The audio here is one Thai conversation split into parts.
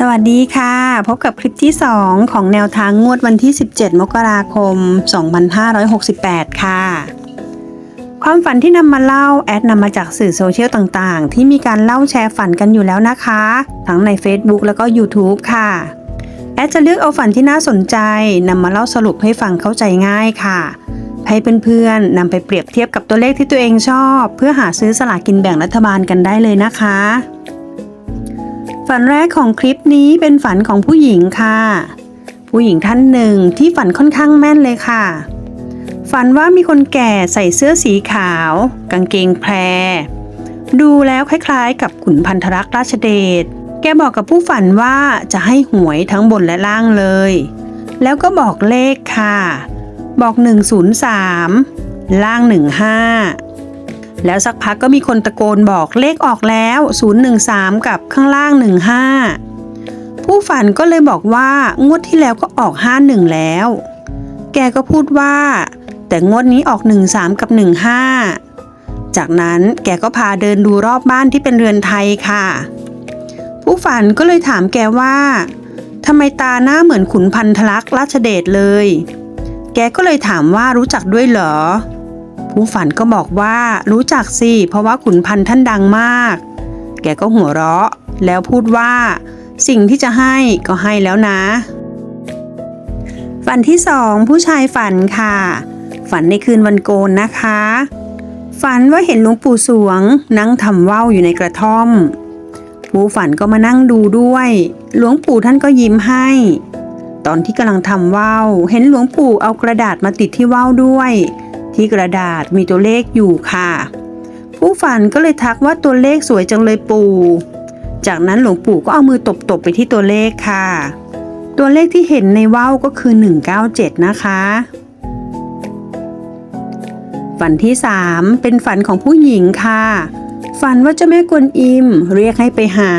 สวัสดีค่ะ พบกับคลิปที่ 2 ของแนวทางงวดวันที่ 17 มกราคม 2568 ค่ะ ความฝันที่นำมาเล่าแอดนำมาจากสื่อโซเชียลต่างๆ ที่มีการเล่าแชร์ฝันกันอยู่แล้วนะคะ ทั้งใน Facebook แล้วก็ YouTube ค่ะ แอดจะเลือกเอาฝันที่น่าสนใจนำมาเล่าสรุปให้ฟังเข้าใจง่ายค่ะ ให้เพื่อนๆนำไปเปรียบเทียบกับตัวเลขที่ตัวเองชอบ เพื่อหาซื้อสลากกินแบ่งรัฐบาลกันได้เลยนะคะ ฝันแรกของคลิปนี้เป็นฝันของผู้หญิงค่ะ ผู้หญิงท่านหนึ่งที่ฝันค่อนข้างแม่นเลยค่ะ ฝันว่ามีคนแก่ใส่เสื้อสีขาว กางเกงแพร ดูแล้วคล้ายๆ กับขุนพันธรักษ์ราชเดช แกบอกกับผู้ฝันว่าจะให้หวยทั้งบนและล่างเลย แล้วก็บอกเลขค่ะ บอก 103 ล่าง 15 แล้วสักพักก็มีคนตะโกนบอกเลขออกแล้ว 013 กับข้างล่าง 15 ผู้ฝันก็เลยบอกว่างวดที่แล้วก็ออก 51 แล้ว แกก็พูดว่า แต่งวดนี้ออก 13 กับ 15 จากนั้นแกก็พาเดินดูรอบบ้านที่เป็นเรือนไทยค่ะ ผู้ฝันก็เลยถามแกว่าทำไมตาหน้าเหมือนขุนพันธลักษณ์ราชเดชเลย แกก็เลยถามว่ารู้จักด้วยเหรอ ผู้ฝันก็บอกว่ารู้จักสิเพราะว่าขุนพันธ์ท่านดังมาก แกก็หัวเราะ แล้วพูดว่า สิ่งที่จะให้ก็ให้แล้วนะ ฝันที่สองผู้ชายฝันค่ะ ฝันในคืนวันโกนนะคะ ฝันว่าเห็นหลวงปู่สวง นั่งทำว่าวอยู่ในกระท่อม ผู้ฝันก็มานั่งดูด้วย หลวงปู่ท่านก็ยิ้มให้ ตอนที่กำลังทำว่าวเห็นหลวงปู่เอากระดาษมาติดที่ว่าวด้วย ที่กระดาษมีตัวเลขอยู่ค่ะ ผู้ฝันก็เลยทักว่าตัวเลขสวยจังเลยปู่จากนั้นหลวงปู่ก็เอามือตบๆไปที่ตัวเลขค่ะ ตัวเลขที่เห็นในว่าวก็คือ 197 นะคะ ฝันที่ 3 เป็นฝันของผู้หญิงค่ะ ฝันว่าเจ้าแม่กวนอิม เรียกให้ไปหา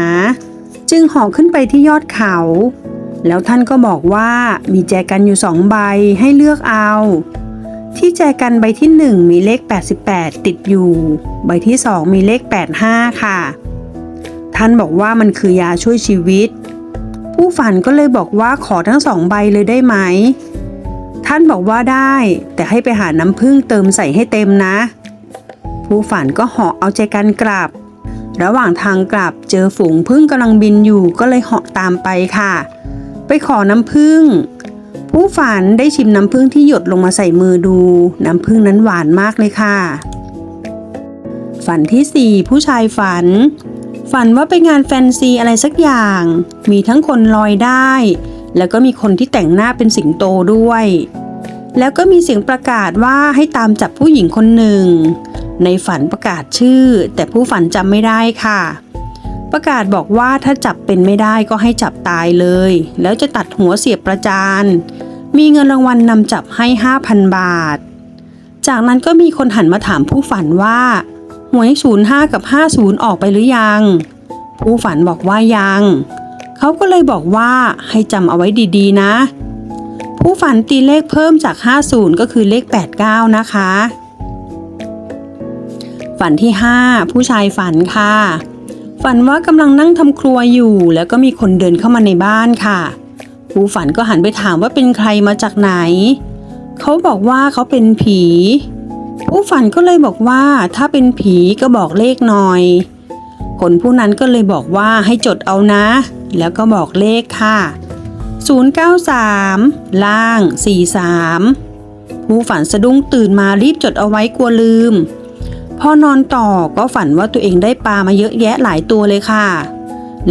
จึงห่อขึ้นไปที่ยอดเขา แล้วท่านก็บอกว่ามีแจกันอยู่สองใบให้เลือกเอา ที่แจกันใบที่ 1 มีเลข 88 ติดอยู่ ใบที่ 2 มีเลข 85 ค่ะ ท่านบอกว่ามันคือยาช่วยชีวิต ผู้ฝันก็เลยบอกว่าขอทั้งสองใบเลยได้ไหม ท่านบอกว่าได้ แต่ให้ไปหาน้ำผึ้งเติมใส่ให้เต็มนะ ผู้ฝันก็เหาะเอาใจกันกลับ ระหว่างทางกลับเจอฝูงผึ้งกำลังบินอยู่ก็เลยเหาะตามไปค่ะ ไปขอน้ำผึ้ง ผู้ฝันได้ชิมน้ำผึ้งที่หยดลงมาใส่มือดู น้ำผึ้งนั้นหวานมากเลยค่ะ ฝันที่ 4 ผู้ชายฝัน ฝันว่าไปงานแฟนซีอะไรสักอย่าง มีทั้งคนลอยได้ แล้วก็มีคนที่แต่งหน้าเป็นสิงโตด้วย แล้วก็มีเสียงประกาศว่าให้ตามจับผู้หญิงคนหนึ่ง ในฝันประกาศชื่อ แต่ผู้ฝันจำไม่ได้ค่ะประกาศบอกว่าถ้าจับเป็นไม่ได้ก็ให้จับตายเลย แล้วจะตัดหัวเสียบประจาน มีเงินรางวัลนนำจับให้ 5,000 บาท จากนั้นก็มีคนหันมาถามผู้ฝันว่า หวย 05 กับ 50 ออกไปหรือยัง ผู้ฝันบอกว่ายัง เขาก็เลยบอกว่าให้จำเอาไว้ดีๆนะ ผู้ฝันตีเลขเพิ่มจาก 50 ก็คือเลข 89 นะคะ ฝันที่ 5 ผู้ชายฝันค่ะ ฝันว่ากำลังนั่งทำครัวอยู่ แล้วก็มีคนเดินเข้ามาในบ้านค่ะ ผู้ฝันก็หันไปถามว่าเป็นใครมาจากไหน เขาบอกว่าเขาเป็นผี ผู้ฝันก็เลยบอกว่าถ้าเป็นผีก็บอกเลขหน่อย คนผู้นั้นก็เลยบอกว่าให้จดเอานะ แล้วก็บอกเลขค่ะ 093 ล่าง 43 ผู้ฝันสะดุ้งตื่นมารีบจดเอาไว้กลัวลืม พอนอนต่อก็ฝันว่าตัวเองได้ปลามาเยอะแยะหลายตัวเลยค่ะ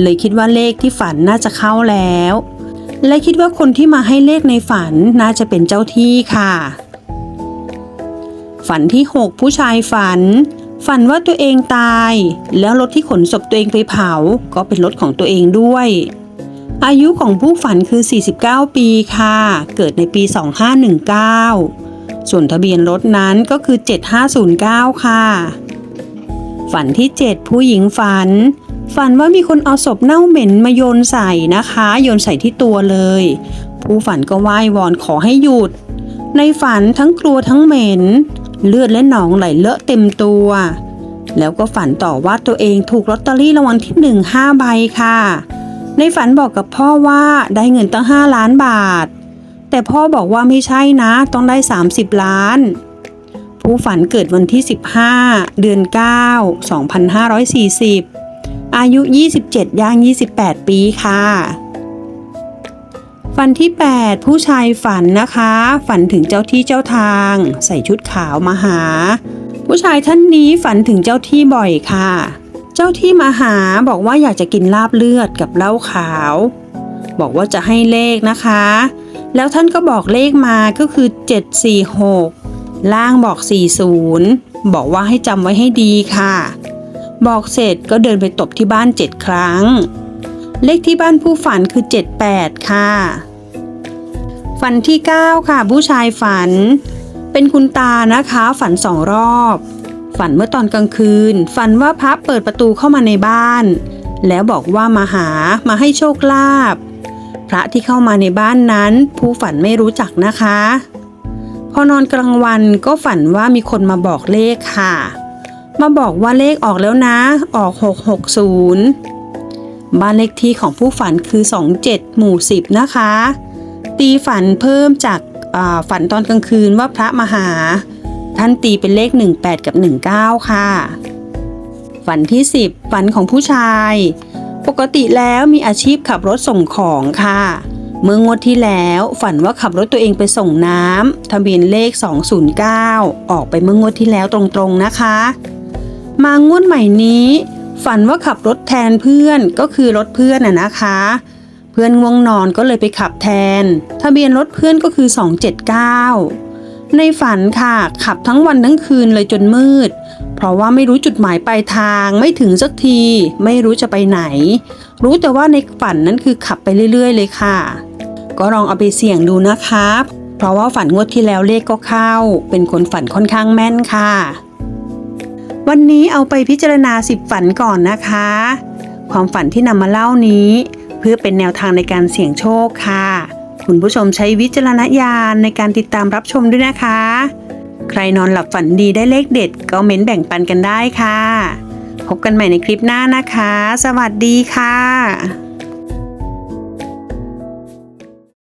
เลยคิดว่าเลขที่ฝันน่าจะเข้าแล้ว และคิดว่าคนที่มาให้เลขในฝันน่าจะเป็นเจ้าที่ค่ะ ฝันที่ 6 ผู้ชายฝัน ฝันว่าตัวเองตาย แล้วรถที่ขนศพตัวเองไปเผา ก็เป็นรถของตัวเองด้วย อายุของผู้ฝันคือ 49 ปีค่ะ เกิดในปี 2519 ส่วนทะเบียนรถนั้นก็คือ 7509 ค่ะ ฝันที่ 7 ผู้หญิงฝัน ฝันว่ามีคนเอาศพเน่าเหม็นมาโยนใส่นะคะ โยนใส่ที่ตัวเลย ผู้ฝันก็ไหว้วอนขอให้หยุด ในฝันทั้งกลัวทั้งเหม็น เลือดและหนองไหลเลอะเต็มตัว แล้วก็ฝันต่อว่าตัวเองถูกลอตเตอรี่รางวัลที่หนึ่งห้าใบค่ะ ในฝันบอกกับพ่อว่าได้เงินตั้ง 5 ล้านบาท แต่พ่อบอกว่าไม่ใช่นะ ต้องได้ 30 ล้านผู้ฝันเกิดวันที่ 15 เดือน 9 2540 อายุ 27 ย่าง 28 ปีค่ะ ฝันที่ 8 ผู้ชายฝันนะคะ ฝันถึงเจ้าที่เจ้าทาง ใส่ชุดขาวมาหา ผู้ชายท่านนี้ฝันถึงเจ้าที่บ่อยค่ะ เจ้าที่มาหาบอกว่าอยากจะกินลาบเลือดกับเหล้าขาว บอกว่าจะให้เลขนะคะ แล้วท่านก็บอกเลขมาก็คือ 746 ล่างบอก 40 บอกว่าให้จำไว้ให้ดีค่ะ บอกเสร็จก็เดินไปตบที่บ้าน7ครั้ง เลขที่บ้านผู้ฝันคือ 78 ค่ะ ฝันที่ 9 ค่ะ ผู้ชายฝัน เป็นคุณตานะคะฝันสองรอบ ฝันเมื่อตอนกลางคืน ฝันว่าพระเปิดประตูเข้ามาในบ้าน แล้วบอกว่ามาหามาให้โชคลาภพระที่เข้ามาในบ้านนั้น ผู้ฝันไม่รู้จักนะคะ พอนอนกลางวันก็ฝันว่ามีคนมาบอกเลขค่ะ มาบอกว่าเลขออกแล้วนะ ออก 660 บ้านเลขที่ของผู้ฝันคือ 27 หมู่ 10 นะคะ ตีฝันเพิ่มจากฝันตอนกลางคืนว่าพระมหา ท่านตีเป็นเลข 18 กับ 19 ค่ะ ฝันที่ 10 ฝันของผู้ชาย ปกติแล้วมีอาชีพขับรถส่งของค่ะ เมื่องวดที่แล้วฝันว่าขับรถตัวเองไปส่งน้ำทะเบียนเลข 209 ออกไปเมื่องวดที่แล้วตรงๆนะคะ มางวดใหม่นี้ ฝันว่าขับรถแทนเพื่อนก็คือรถเพื่อนน่ะนะคะ เพื่อนง่วงนอนก็เลยไปขับแทน ทะเบียนรถเพื่อนก็คือ 279 ในฝันค่ะขับทั้งวันทั้งคืนเลยจนมืด เพราะว่าไม่รู้จุดหมายปลายทางไม่ถึงสักที ไม่รู้จะไปไหน รู้แต่ว่าในฝันนั้นคือขับไปเรื่อย ๆ เลยค่ะ ก็ลองเอาไปเสี่ยงดูนะคะ เพราะว่าฝันงวดที่แล้วเลขก็เข้า เป็นคนฝันค่อนข้างแม่นค่ะ วันนี้เอาไปพิจารณาสิบฝันก่อนนะคะ ความฝันที่นำมาเล่านี้ เพื่อเป็นแนวทางในการเสี่ยงโชคค่ะ คุณผู้ชมใช้วิจารณญาณในการติดตามรับชมด้วยนะคะ ใครนอนหลับฝันดีได้เลขเด็ด ก็เม้นแบ่งปันกันได้ค่ะ พบกันใหม่ในคลิปหน้านะคะ สวัสดีค่ะ